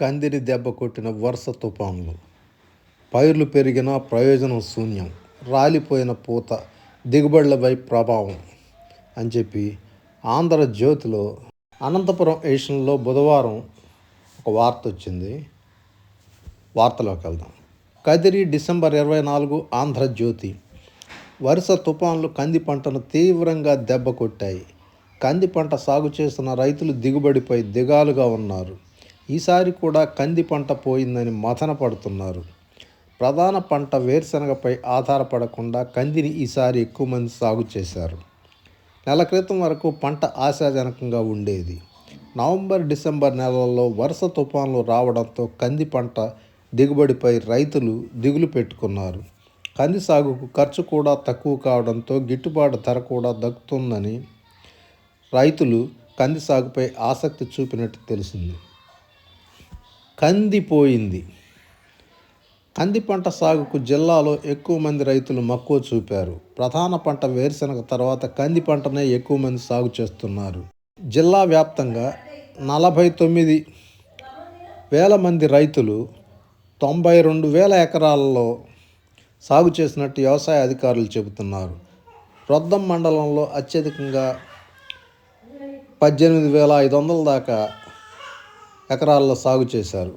కందిరి దెబ్బ కొట్టిన వరుస తుఫాన్లు పైర్లు పెరిగిన ప్రయోజనం శూన్యం. రాలిపోయిన పూత దిగుబడులపై ప్రభావం అని చెప్పి ఆంధ్రజ్యోతిలో అనంతపురం ఏషియన్లో బుధవారం ఒక వార్త వచ్చింది. వార్తలోకి వెళ్దాం. కదిరి డిసెంబర్ ఇరవై నాలుగు ఆంధ్రజ్యోతి వరుస తుఫాన్లు కంది పంటను తీవ్రంగా దెబ్బ కొట్టాయి. కంది పంట సాగు చేస్తున్న రైతులు దిగుబడిపై దిగాలుగా ఉన్నారు. ఈసారి కూడా కంది పంట పోయిందని మథన పడుతున్నారు ప్రధాన పంట వేరుశనగపై ఆధారపడకుండా కందిని ఈసారి ఎక్కువ మంది సాగు చేశారు. నెల క్రితం వరకు పంట ఆశాజనకంగా ఉండేది. నవంబర్ డిసెంబర్ నెలల్లో వరుస తుఫాన్లు రావడంతో కంది పంట దిగుబడిపై రైతులు దిగులు పెట్టుకున్నారు. కంది సాగుకు ఖర్చు కూడా తక్కువ కావడంతో గిట్టుబాటు ధర కూడా దక్కుతుందని రైతులు కంది సాగుపై ఆసక్తి చూపినట్టు తెలిసింది. కంది పోయింది కంది పంట సాగుకు జిల్లాలో ఎక్కువ మంది రైతులు మక్కువ చూపారు. ప్రధాన పంట వేరుశనగ తర్వాత కంది పంటనే ఎక్కువ మంది సాగు చేస్తున్నారు. జిల్లా వ్యాప్తంగా నలభై తొమ్మిది వేల మంది రైతులు తొంభై రెండు వేల ఎకరాలలో సాగు చేసినట్టు వ్యవసాయ అధికారులు చెబుతున్నారు. రొద్దం మండలంలో అత్యధికంగా పద్దెనిమిది వేల ఐదు వందల దాకా ఎకరాల్లో సాగు చేశారు.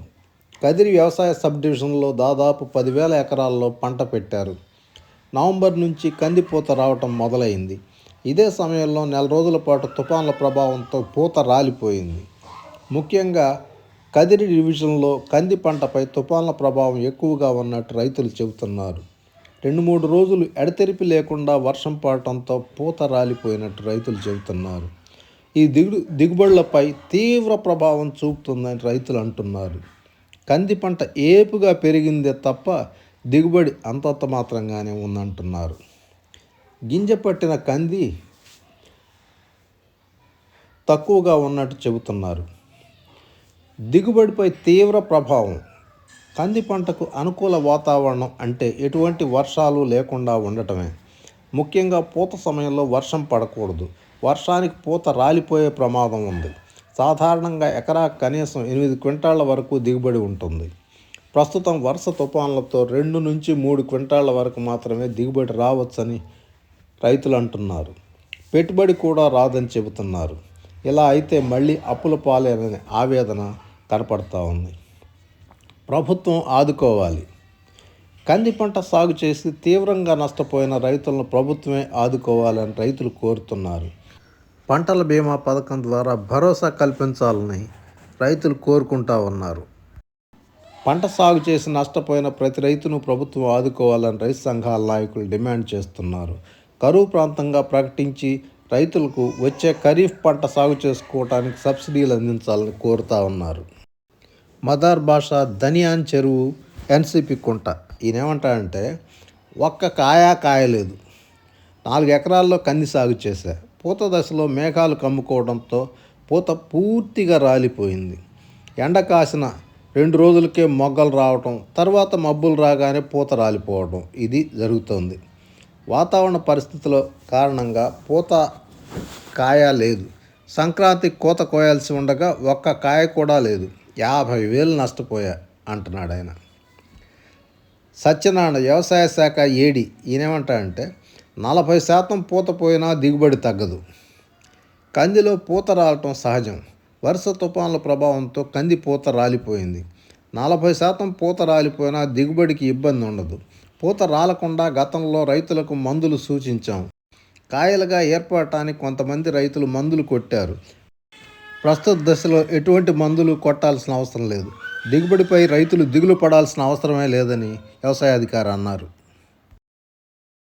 కదిరి వ్యవసాయ సబ్ డివిజన్లో దాదాపు పదివేల ఎకరాల్లో పంట పెట్టారు. నవంబర్ నుంచి కందిపూత రావటం మొదలైంది. ఇదే సమయంలో నెల రోజుల పాటు తుఫాన్ల ప్రభావంతో పూత రాలిపోయింది. ముఖ్యంగా కదిరి డివిజన్లో కంది పంటపై తుఫాన్ల ప్రభావం ఎక్కువగా ఉన్నట్టు రైతులు చెబుతున్నారు. రెండు మూడు రోజులు ఎడతెరిపి లేకుండా వర్షం పడటంతో పూత రాలిపోయినట్టు రైతులు చెబుతున్నారు. ఈ దిగుడు దిగుబడులపై తీవ్ర ప్రభావం చూపుతుందని రైతులు అంటున్నారు. కంది పంట ఏపుగా పెరిగిందే తప్ప దిగుబడి అంతంత మాత్రంగానే ఉందంటున్నారు. గింజ పట్టిన కంది తక్కువగా ఉన్నట్టు చెబుతున్నారు. దిగుబడిపై తీవ్ర ప్రభావం. కంది పంటకు అనుకూల వాతావరణం అంటే ఎటువంటి వర్షాలు లేకుండా ఉండటమే. ముఖ్యంగా పూత సమయంలో వర్షం పడకూడదు. వర్షానికి పూత రాలిపోయే ప్రమాదం ఉంది. సాధారణంగా ఎకరా కనీసం ఎనిమిది క్వింటాళ్ళ వరకు దిగుబడి ఉంటుంది. ప్రస్తుతం వరుస తుఫాన్లతో రెండు నుంచి మూడు క్వింటాళ్ళ వరకు మాత్రమే దిగుబడి రావచ్చని రైతులు అంటున్నారు. పెట్టుబడి కూడా రాదని చెబుతున్నారు. ఇలా అయితే మళ్ళీ అప్పుల పాలేనని ఆవేదన కనపడతా ఉంది. ప్రభుత్వం ఆదుకోవాలి. కంది పంట సాగు చేసి తీవ్రంగా నష్టపోయిన రైతులను ప్రభుత్వమే ఆదుకోవాలని రైతులు కోరుతున్నారు. పంటల బీమా పథకం ద్వారా భరోసా కల్పించాలని రైతులు కోరుకుంటా ఉన్నారు. పంట సాగు చేసి నష్టపోయిన ప్రతి రైతును ప్రభుత్వం ఆదుకోవాలని రైతు సంఘాల నాయకులు డిమాండ్ చేస్తున్నారు. కరువు ప్రాంతంగా ప్రకటించి రైతులకు వచ్చే ఖరీఫ్ పంట సాగు చేసుకోవడానికి సబ్సిడీలు అందించాలని కోరుతా ఉన్నారు. మదార్ భాష ధనియాన్ చెరువు ఎన్సిపి కుంట. ఈయన ఏమంటాడంటే ఒక్క కాయా కాయలేదు. నాలుగు ఎకరాల్లో కంది సాగు చేశా. పూత దశలో మేఘాలు కమ్ముకోవడంతో పూత పూర్తిగా రాలిపోయింది. ఎండ కాసిన రెండు రోజులకే మొగ్గలు రావటం తర్వాత మబ్బులు రాగానే పూత రాలిపోవడం ఇది జరుగుతోంది. వాతావరణ పరిస్థితుల కారణంగా పూత కాయ లేదు. సంక్రాంతి కోత కోయాల్సి ఉండగా ఒక్క కాయ కూడా లేదు. యాభై వేలు నష్టపోయా అంటున్నాడు ఆయన సత్యనారాయణ వ్యవసాయ శాఖ ఏడి ఈయనేమంటాడంటే నలభై శాతం పూత పోయినా దిగుబడి తగ్గదు. కందిలో పూత రావటం సహజం. వరుస తుఫాన్ల ప్రభావంతో కంది పూత రాలిపోయింది. నలభై శాతం పూత రాలిపోయినా దిగుబడికి ఇబ్బంది ఉండదు. పూత రాలకుండా గతంలో రైతులకు మందులు సూచించాం. కాయలుగా ఏర్పడటానికి కొంతమంది రైతులు మందులు కొట్టారు. ప్రస్తుత దశలో ఎటువంటి మందులు కొట్టాల్సిన అవసరం లేదు. దిగుబడిపై రైతులు దిగులు పడాల్సిన అవసరమే లేదని వ్యవసాయ అధికారి అన్నారు.